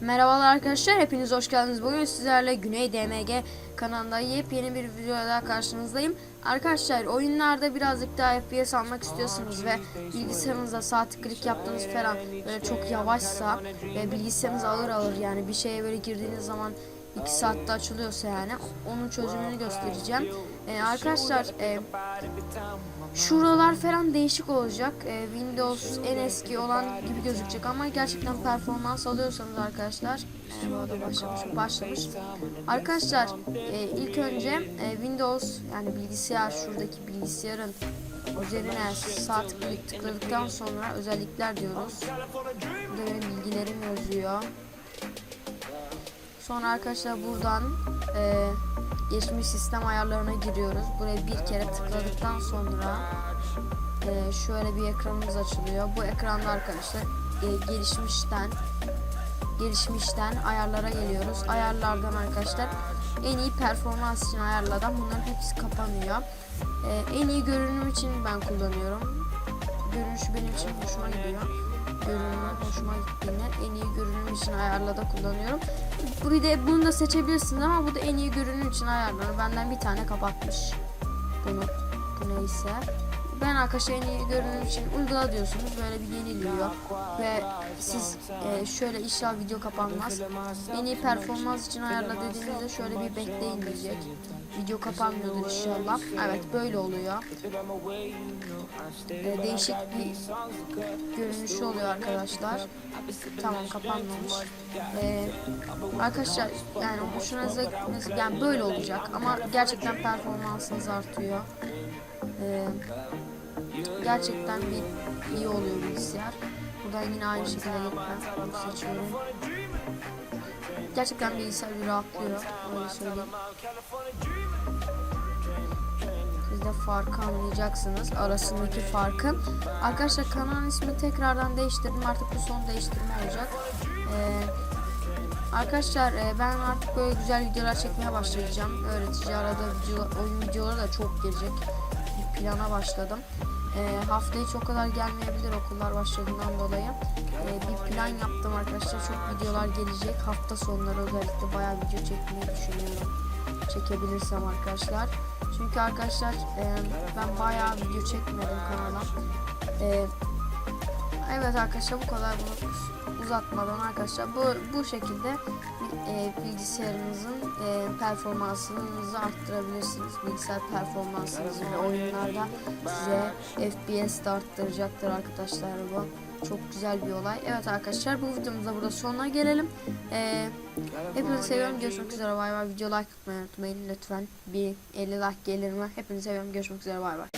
Merhabalar arkadaşlar, hepiniz hoş geldiniz. Bugün sizlerle Güney DMG kanalında yepyeni bir videoda daha karşınızdayım. Arkadaşlar oyunlarda birazcık daha FPS almak istiyorsanız ve bilgisayarınızda sağ tıklık yaptığınız falan böyle çok yavaşsa ve bilgisayarınız alır alır yani bir şeye böyle girdiğiniz zaman 2 saatte açılıyorsa yani onun çözümünü göstereceğim. Ee, arkadaşlar e, Şuralar falan değişik olacak. Ee, Windows en eski olan gibi gözükecek ama gerçekten performans alıyorsanız arkadaşlar e, bu başlamış, başlamış. Arkadaşlar e, ilk önce e, Windows yani bilgisayar şuradaki bilgisayarın üzerine sağ tıklayıp tıkladıktan sonra özellikler diyoruz. Burada benim bilgilerim yazıyor. Sonra arkadaşlar buradan e, geçmiş sistem ayarlarına giriyoruz. Buraya bir kere tıkladıktan sonra e, şöyle bir ekranımız açılıyor. Bu ekranda arkadaşlar e, gelişmişten gelişmişten ayarlara geliyoruz. Ayarlardan arkadaşlar en iyi performans için ayarlardan bunların hepsi kapanıyor. E, en iyi görünüm için ben kullanıyorum. Görünüşü benim için hoşuma gidiyor. Görünümü hoşuma gittiğinden en iyi için ayarlada kullanıyorum. Bu bir de bunu da seçebilirsiniz ama bu da en iyi görünüm için ayarlanır. Benden bir tane kapatmış. Bunu bu neyse. Ben arkadaşlar en iyi görünüm için uygula diyorsunuz. Böyle bir yeniliyor. Ve siz e, şöyle inşallah video kapanmaz. En iyi performans için ayarla dediğinizde şöyle bir bekleyin diyecek. Video kapanmıyordur inşallah. Evet böyle oluyor. E, değişik bir görünüşü oluyor arkadaşlar. Tamam kapanmamış. E, arkadaşlar yani hoşunuza yani böyle olacak ama gerçekten performansınız artıyor. E, gerçekten bir iyi oluyor bilgisayar. Buradan yine aynı şekilde gitmem. Bunu seçiyorum. Gerçekten bilgisayar bir rahatlıyor. Öyle söyleyeyim. Siz de farkı anlayacaksınız. Arasındaki farkın. Arkadaşlar kanalın ismi tekrardan değiştirdim. Artık bu son değiştirme olacak. Ee, arkadaşlar e, ben artık böyle güzel videolar çekmeye başlayacağım. Öğretici arada video, oyun videoları da çok gelecek. Plana başladım. E, hafta hiç o kadar gelmeyebilir okullar başladığından dolayı. E, bir plan yaptım arkadaşlar. Çok videolar gelecek. Hafta sonları özellikle bayağı video çekmeyi düşünüyorum. Çekebilirsem arkadaşlar. Çünkü arkadaşlar e, ben bayağı video çekmedim kanala. E, evet arkadaşlar bu kadar bunu uzatmadan arkadaşlar bu bu şekilde e, bilgisayarınızın e, performansınızı arttırabilirsiniz. Bilgisayar performansınızı ve oyunlarda size FPS de arttıracaktır arkadaşlar bu. Çok güzel bir olay. Evet arkadaşlar bu videomuzda burada sonuna gelelim. E, hepinizi seviyorum. Görüşmek üzere. Bay bay. Video like atmayı unutmayın lütfen. Bir 50 like gelir mi? Hepinizi seviyorum. Görüşmek üzere. Bay bay.